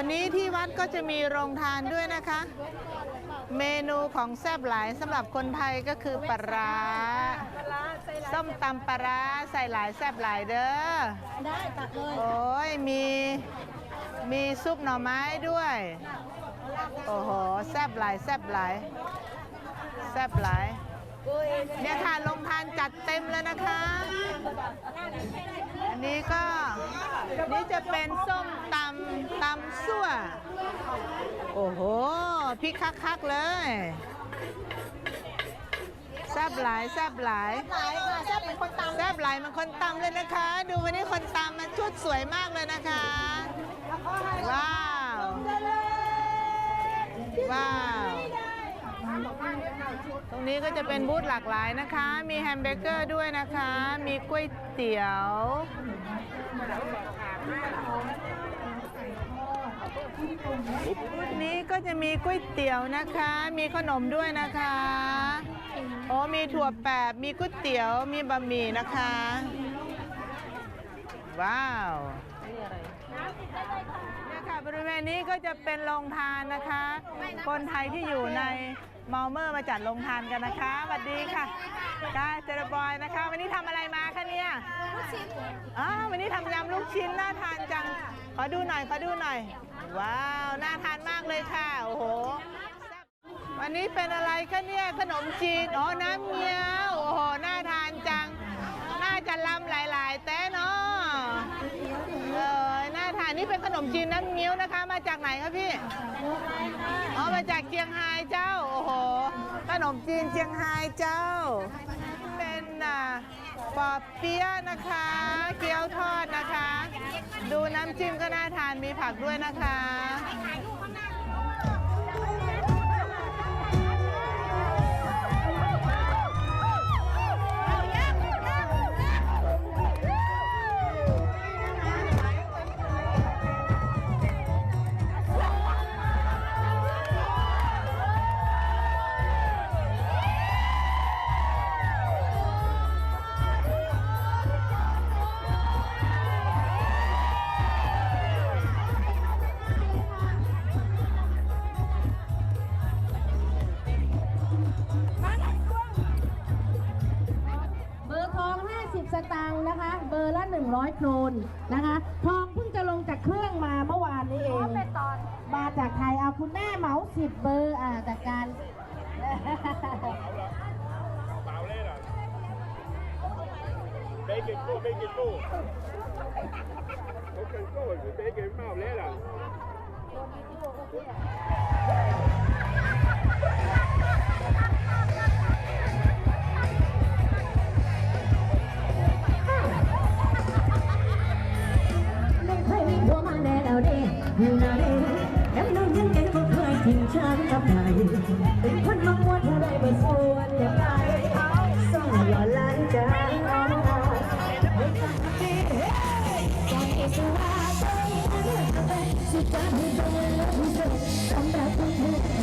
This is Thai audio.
วันนี้ที่วัดก็จะมีโรงทานด้วยนะคะ เมนูของแซ่บหลายสำหรับคนไทยก็คือปลาร้าส้มตำปลาร้าใส่หลายแซ่บหลายเด้อได้ตักเลยโอ้ยมีมีซุปหน่อไม้ด้วย โอ้โหแซ่บหลายแซ่บหลายแซ่บหลายเนี่ยค่ะลงทานจัดเต็มเลยนะคะ อันนี้ก็ นี่จะเป็นส้มตำตำซั่ว โอ้โหพริกคักๆเลยแซ่บหลายแซ่บหลายหลายค่ะแซ่บเป็นคนตำแซ่บหลายมันคนตำเลยนะคะ ดูวันนี้คนตำมันชุดสวยมากเลยนะคะ ว้าว ว้าว ตรงนี้ก็จะเป็นบูธหลากหลายนะคะ มีแฮมเบอร์เกอร์ด้วยนะคะ มีก๋วยเตี๋ยวบูธ นี้ก็จะมีก๋วยเตี๋ยวนะคะ มีขนมด้วยนะคะโอ้มีถั่วแปบ มีก๋วยเตี๋ยว มีบะหมี่นะคะ ว้าวนี่ย ค่ะ บริเวณนี้ก็จะเป็นโรงทานนะคะ คนไทยที่อยู่ในมอลเมอร์มาจัดโรงทานกันนะคะสวัสดีค่ะกาเจรบอยนะคะ วันนี้ทำอะไรมาคะเนี่ยอ๋อวันนี้ทำยำลูกชิ้นน่าทานจัง ขอดูหน่อยขอดูหน่อย ว้าวน่าทานมากเลยค่ะโอ้โหวันนี้เป็นอะไรคะเนี่ยขนมจีนอ๋อน้ำเงี้ยว โอ้โห น่าทานจัง น่าจะลำหลายๆ แต่เนาะเออน่าทาน นี่ เป็นขนมจีนน้ำเงี้ยวนะคะ มาจากไหนคะพี่อ๋อมาจากเชียงไฮ้เจ้าโอ้โหขนมจีนเชียงไฮ้เจ้า เป็นอ่าปอเปี๊ยะนะคะ เกี๊ยวทอดนะคะ ดูน้ำจิ้มก็น่าทานมีผักด้วยนะคะ สตางค์นะคะ เบอร์ละ 100 โครนนะคะ ทองเพิ่งจะลงจากเครื่องมาเมื่อวานนี้เองมาจากไทยเอาคุณแม่เหมา 10 เบอร์อ่าจากการ Make it go, make it go. Okay, go, make it mouth later. ไม่ นาเรแล้วน้องยังเก่งก็เคยทิ้งฉันกับใครป็นคนมังมนอะไรไม่วนอย่างไรส่งหล่อล้านจ้าสุดยอดที่โดนแล้วที่เธอทำแบบนี้